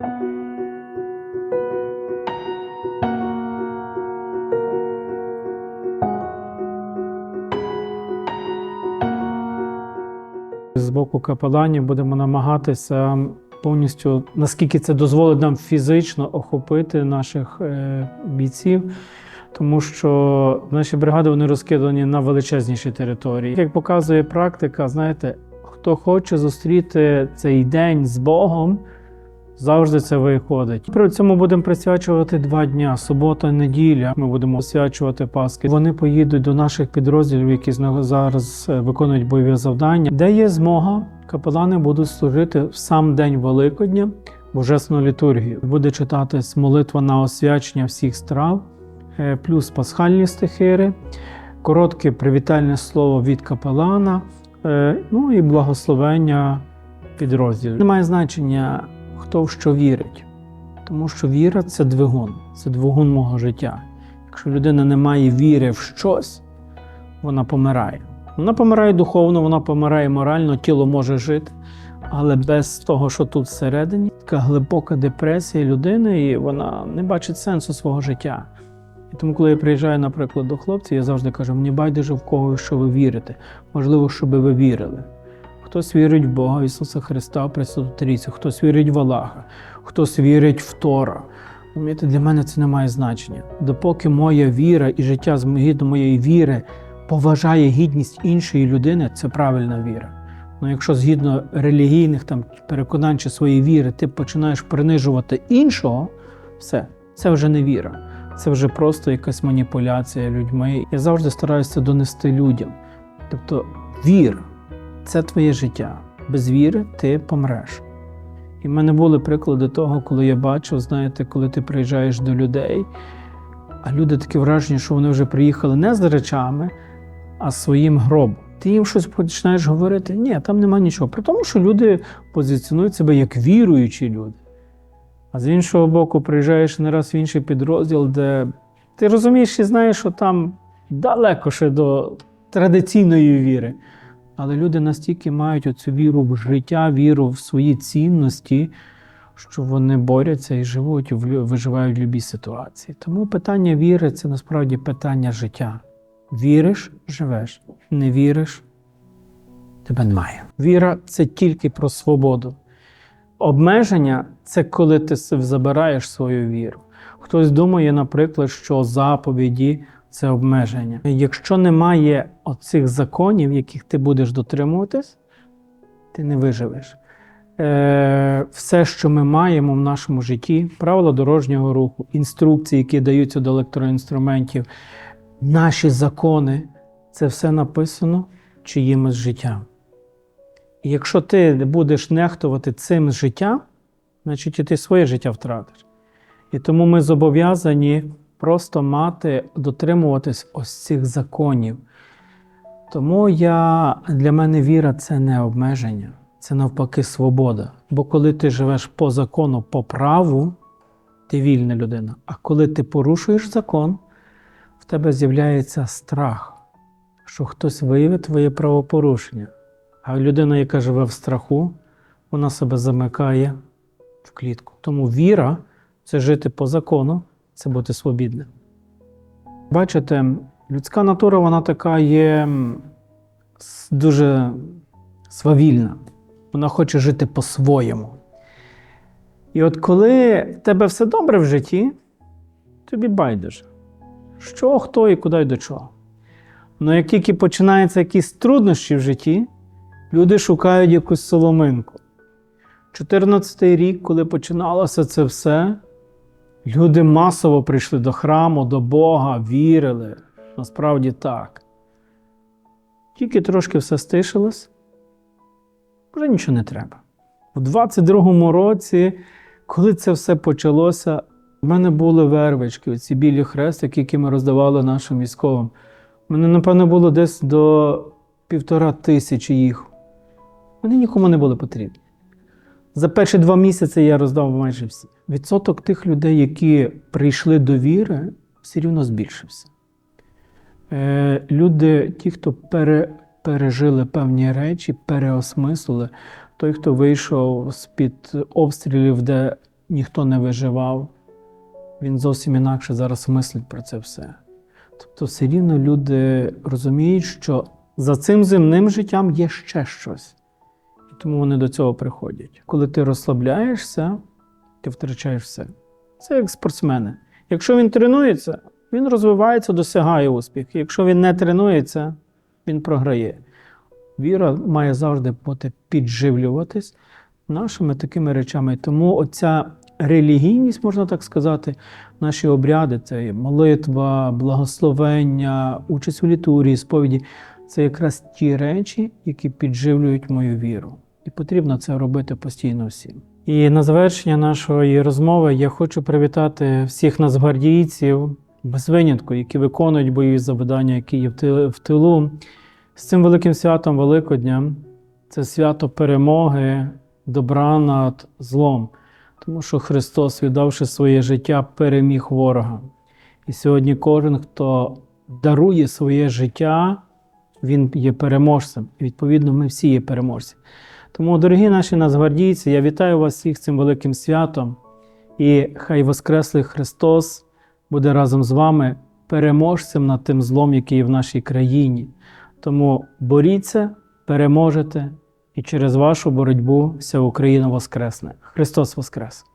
З боку капеланів будемо намагатися повністю, наскільки це дозволить нам фізично охопити наших е, бійців, тому що наші бригади вони розкидані на величезніші території. Як показує практика, знаєте, хто хоче зустріти цей день з Богом, завжди це виходить. При цьому будемо присвячувати два дня: субота, неділя. Ми будемо освячувати Пасхи. Вони поїдуть до наших підрозділів, які зараз е, виконують бойові завдання, де є змога. Капелани будуть служити в сам день Великодня божественну літургію. Буде читатись молитва на освячення всіх страв, е, плюс пасхальні стихири, коротке привітальне слово від капелана, е, ну і благословення підрозділів. Немає значення, хто в що вірить, тому що віра це двигун, це двигун мого життя. Якщо людина не має віри в щось, вона помирає. Вона помирає духовно, вона помирає морально, тіло може жити, але без того, що тут всередині, така глибока депресія людини, і вона не бачить сенсу свого життя. І тому, коли я приїжджаю, наприклад, до хлопців, я завжди кажу: мені байдуже в кого, що ви вірите. Можливо, щоб ви вірили. Хтось вірить в Бога, Ісуса Христа, Пресвяту Трійцю, хтось вірить в Аллаха, хтось вірить в Тора. Розумієте, для мене це не має значення. Допоки моя віра і життя згідно моєї віри поважає гідність іншої людини, це правильна віра. Ну якщо згідно релігійних там переконань чи своєї віри, ти починаєш принижувати іншого, все, це вже не віра. Це вже просто якась маніпуляція людьми. Я завжди стараюся донести людям. Тобто, віра це твоє життя. Без віри ти помреш. І в мене були приклади того, коли я бачив, знаєте, коли ти приїжджаєш до людей, а люди таке враження, що вони вже приїхали не з речами, а з своїм гробом. Ти їм щось починаєш говорити, ні, там нема нічого. При тому, що люди позиціонують себе як віруючі люди. А з іншого боку, приїжджаєш не раз в інший підрозділ, де ти розумієш і знаєш, що там далеко ще до традиційної віри. Але люди настільки мають оцю віру в життя, віру в свої цінності, що вони борються і живуть, виживають в будь-якій ситуації. Тому питання віри це насправді питання життя. Віриш, живеш. Не віриш, тебе немає. Віра це тільки про свободу. Обмеження це коли ти забираєш свою віру. Хтось думає, наприклад, що заповіді це обмеження. Якщо немає оцих законів, яких ти будеш дотримуватись, ти не виживеш. Е, все, що ми маємо в нашому житті, правила дорожнього руху, інструкції, які даються до електроінструментів, наші закони це все написано чиїмось життям. І якщо ти будеш нехтувати цим життям, значить і ти своє життя втратиш. І тому ми зобов'язані просто мати, дотримуватись ось цих законів. Тому я, для мене віра це не обмеження, це навпаки свобода. Бо коли ти живеш по закону, по праву, ти вільна людина. А коли ти порушуєш закон, в тебе з'являється страх, що хтось виявить твоє правопорушення. А людина, яка живе в страху, вона себе замикає в клітку. Тому віра це жити по закону, це бути свобідним. Бачите, людська натура вона така є дуже свавільна. Вона хоче жити по-своєму. І от коли в тебе все добре в житті, тобі байдуже, що, хто і куди й до чого. Ну як тільки починаються якісь труднощі в житті, люди шукають якусь соломинку. 14-й рік, коли починалося це все, люди масово прийшли до храму, до Бога, вірили. Насправді так. Тільки трошки все стишилось, вже нічого не треба. У 22-му році, коли це все почалося, в мене були вервички, ці білі хрестики, які ми роздавали нашим військовим. У мене, напевно, було десь до півтора тисячі їх. Вони нікому не були потрібні. За перші два місяці я роздав майже всі. Відсоток тих людей, які прийшли до віри, все рівно збільшився. Е, люди, ті, хто пере, пережили певні речі, переосмислили, той, хто вийшов з-під обстрілів, де ніхто не виживав, він зовсім інакше зараз мислить про це все. Тобто, все рівно люди розуміють, що за цим земним життям є ще щось. І тому вони до цього приходять. Коли ти розслабляєшся, ти втрачаєш все. Це як спортсмени. Якщо він тренується, він розвивається, досягає успіху. Якщо він не тренується, він програє. Віра має завжди бути підживлюватись нашими такими речами. Тому оця релігійність, можна так сказати, наші обряди це молитва, благословення, участь у літургії, сповіді це якраз ті речі, які підживлюють мою віру. І потрібно це робити постійно всім. І на завершення нашої розмови я хочу привітати всіх нацгвардійців, без винятку, які виконують бойові завдання, які є в тилу. З цим великим святом Великодня це свято перемоги, добра над злом, тому що Христос, віддавши своє життя, переміг ворога. І сьогодні кожен, хто дарує своє життя, він є переможцем. І відповідно ми всі є переможці. Тому, дорогі наші нацгвардійці, я вітаю вас всіх цим великим святом. І хай Воскреслий Христос буде разом з вами переможцем над тим злом, який є в нашій країні. Тому боріться, переможете, і через вашу боротьбу вся Україна воскресне. Христос Воскрес!